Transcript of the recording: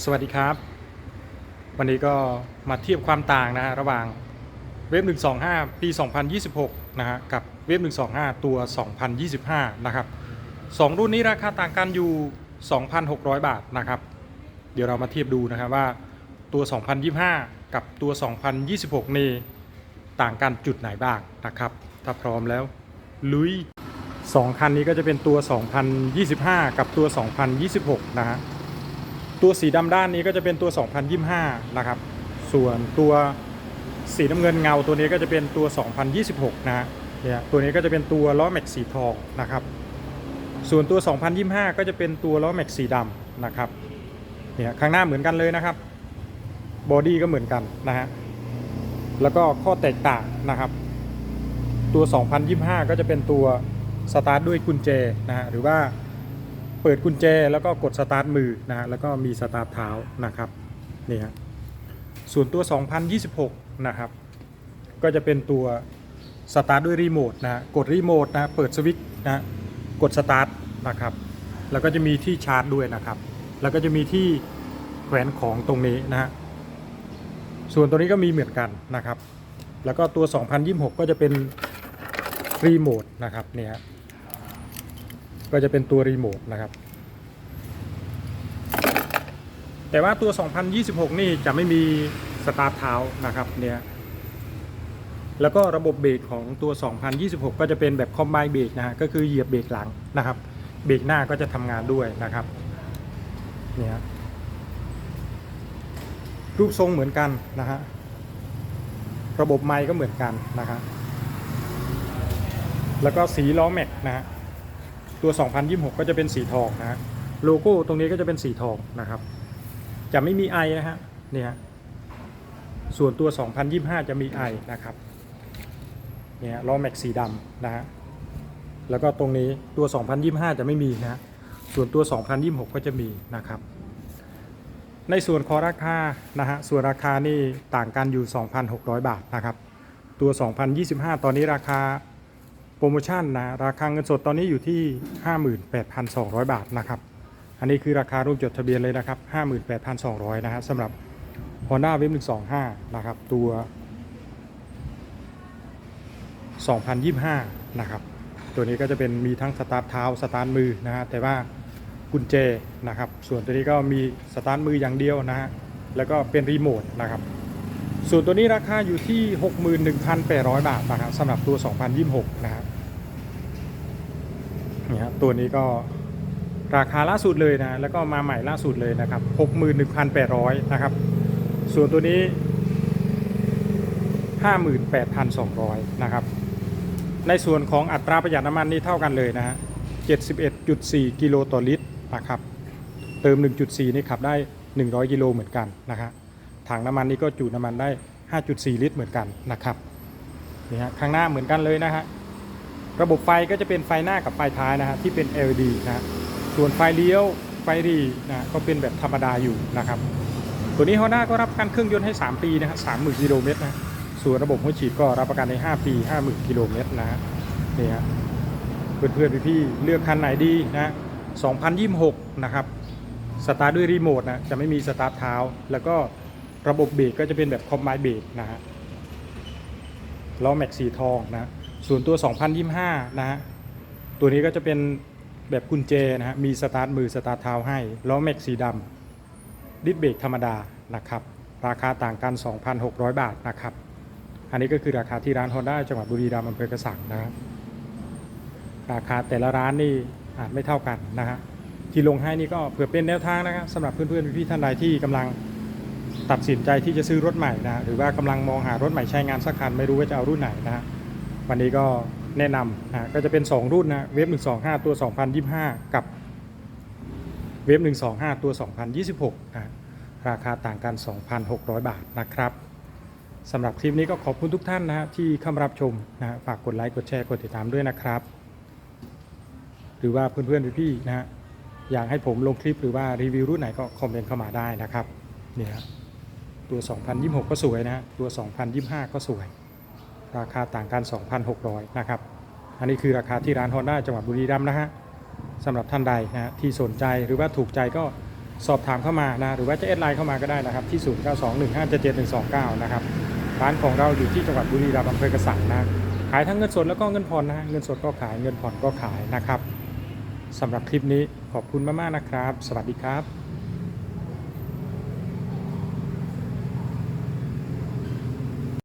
สวัสดีครับ วันนี้ก็มาเทียบความต่างนะฮะระหว่างเว็บ125 ปี 2026 นะฮะกับเว็บ125 ตัว 2025 นะครับสองรุ่นนี้ราคาต่างกันอยู่ 2,600 บาทนะครับ เดี๋ยวเรามาเทียบดูนะครับว่าตัว 2025 กับตัว 2026 นี่ต่างกันจุดไหนบ้างนะครับ ถ้าพร้อมแล้วลุยสองคันนี้ก็จะเป็นตัว 2025 กับตัว 2026 นะฮะ ตัวสีดำด้านนี้ก็จะเป็นตัว 2025 นะครับ ส่วนตัวสีน้ำเงินเงาตัวนี้ก็จะเป็นตัว 2026 นะฮะเนี่ยตัวนี้ก็จะเป็นตัวล้อแม็กสีทองนะครับ ส่วนตัว 2025 ก็จะเป็นตัวล้อแม็กสีดำนะครับเนี่ยข้างหน้าเหมือนกันเลยนะครับบอดี้ก็เหมือนกันนะฮะแล้วก็ข้อแตกต่างนะครับ ตัว 2025 ก็จะเป็นตัวสตาร์ทด้วยกุญแจนะฮะหรือว่า เปิดกุญแจแล้วก็กดสตาร์ทมือนะฮะแล้วก็มีสตาร์ทเท้านะครับนี่ฮะส่วนตัว 2026 นะครับ ก็จะเป็นตัวสตาร์ทด้วยรีโมทนะฮะกดรีโมทนะเปิดสวิตช์นะกดสตาร์ทนะครับแล้วก็จะมีที่ชาร์จด้วยนะครับ แล้วก็จะมีที่แขวนของตรงนี้นะฮะส่วนตัวนี้ก็มีเหมือนกันนะครับ แล้วก็ตัว 2026 ก็จะเป็นรีโมทนะครับเนี่ยฮะ ก็จะเป็นตัวรีโมทนะครับ แต่ว่าตัว 2026 นี่จะไม่มีสตาร์ทเท้านะครับเนี่ยแล้วก็ระบบเบรกของตัว 2026 ก็จะเป็นแบบคอมไบเบรกนะฮะก็คือเหยียบเบรกหลังนะครับ เบรกหน้าก็จะทำงานด้วยนะครับเนี่ยรูปทรงเหมือนกันนะฮะระบบไมค์ก็เหมือนกันนะครับแล้วก็สีล้อแม็กนะฮะ ตัว 2026 ก็จะเป็นสีทองนะฮะโลโก้ตรงนี้ก็จะเป็นสีทองนะครับ จะไม่มีไอนะฮะเนี่ยฮะส่วนตัว 2025 จะมีไอนะครับเนี่ยล้อแม็กสีดำนะฮะแล้วก็ตรงนี้ตัว 2025 จะไม่มีนะฮะส่วนตัว 2026 ก็จะมีนะครับ ในส่วนขอราคานะฮะส่วนราคานี่ต่างกันอยู่ 2,600 บาทนะครับ ตัว 2025 ตอนนี้ราคา ปรโมชั่นนะราคาเงินสดตอนนี้อยู่ที่ 58,200 บาทนะครับ อันนี้คือราคาร่วมจดทะเบียนเลยนะครับ 58,200 นะฮะสำหรับ Honda w a v 125 นะครับ ตัว 2025 นะครับ ตัวนี้ก็จะเป็นมีทั้งสตาร์ทเท้าสตาร์ทมือนะฮะแต่ว่ากุญแจนะครับ ส่วนตัวนี้ก็มีสตาร์ทมืออย่างเดียวนะฮะแล้วก็เป็นรีโมทนะครับ ส่วนตัวนี้ราคาอยู่ที่ 61,800 บาทนะครับสำหรับตัว 2026 นะครับนี่ฮะตัวนี้ก็ราคาล่าสุดเลยนะแล้วก็มาใหม่ล่าสุดเลยนะครับ 61,800 นะครับ ส่วนตัวนี้ 58,200 นะครับ ในส่วนของอัตราประหยัดน้ำมันนี่เท่ากันเลยนะฮะ71.4 กิโลต่อลิตรนะครับ เติม 1.4 นี่ขับได้ 100 กิโลเหมือนกันนะฮะ ถังน้ำมันนี่ก็จุน้ำมันได้ 5.4 ลิตรเหมือนกันนะครับนี่ฮะข้างหน้าเหมือนกันเลยนะฮะระบบไฟก็จะเป็นไฟหน้ากับไฟท้ายนะฮะที่เป็น LED นะส่วนไฟเลี้ยวไฟรีนะก็เป็นแบบธรรมดาอยู่นะครับ ตัวนี้ Honda ก็รับประกันเครื่องยนต์ให้ 3 ปีนะฮะ30,000กิโลเมตรนะส่วนระบบหัวฉีดก็รับประกันใน 5 ปี 50,000กิโลเมตรนะฮะนี่ฮะเพื่อนๆพี่ๆเลือกคันไหนดีนะ2026 นะครับสตาร์ทด้วยรีโมทนะจะไม่มีสตาร์ทเท้าแล้วก็ ระบบเบรกก็จะเป็นแบบคอมไบเบรกนะฮะล้อแม็กสีทองนะส่วนตัว 2025 นะฮะตัวนี้ก็จะเป็นแบบกุญแจนะฮะมีสตาร์ทมือสตาร์ทเท้าให้ล้อแม็กสีดำดิสเบรกธรรมดานะครับราคาต่างกัน 2,600 บาทนะครับอันนี้ก็คือราคาที่ร้าน Honda จังหวัดบุรีรัมย์อำเภอกระสังนะครับราคาแต่ละร้านนี่อาจไม่เท่ากันนะฮะที่ลงให้นี่ก็เผื่อเป็นแนวทางนะครับสำหรับเพื่อนๆพี่ๆท่านใดที่กำลัง ตัดสินใจที่จะซื้อรถใหม่นะหรือว่ากำลังมองหารถใหม่ใช้งานสักคันไม่รู้ว่าจะเอารุ่นไหนนะฮะวันนี้ก็แนะนำนะก็จะเป็น 2 รุ่นนะเวฟ125 ตัว 2025 กับเวฟ125 ตัว 2026นะราคาต่างกัน 2,600 บาทนะครับสำหรับคลิปนี้ก็ขอบคุณทุกท่านนะฮะที่เข้ามารับชมนะฮะฝากกดไลค์กดแชร์กดติดตามด้วยนะครับ หรือว่าเพื่อนๆพี่ๆนะฮะอยากให้ผมลงคลิปหรือว่ารีวิวรุ่นไหนก็คอมเมนต์เข้ามาได้นะครับเนี่ยฮะ ตัว 2026 ก็สวยนะตัว 2025 ก็สวย ราคาต่างกัน 2,600 นะครับ อันนี้คือราคาที่ร้าน Honda จังหวัดบุรีรัมย์นะฮะสำหรับท่านใดนะที่สนใจหรือว่าถูกใจก็สอบถามเข้ามานะหรือว่าจะแอดไลน์เข้ามาก็ได้นะครับ ที่ 0921577129 นะครับร้านของเราอยู่ที่จังหวัดบุรีรัมย์อำเภอกระสังนะขายทั้งเงินสดแล้วก็เงินผ่อนนะฮะเงินสดก็ขายเงินผ่อนก็ขายนะครับสำหรับคลิปนี้ขอบคุณมากๆนะครับ สวัสดีครับ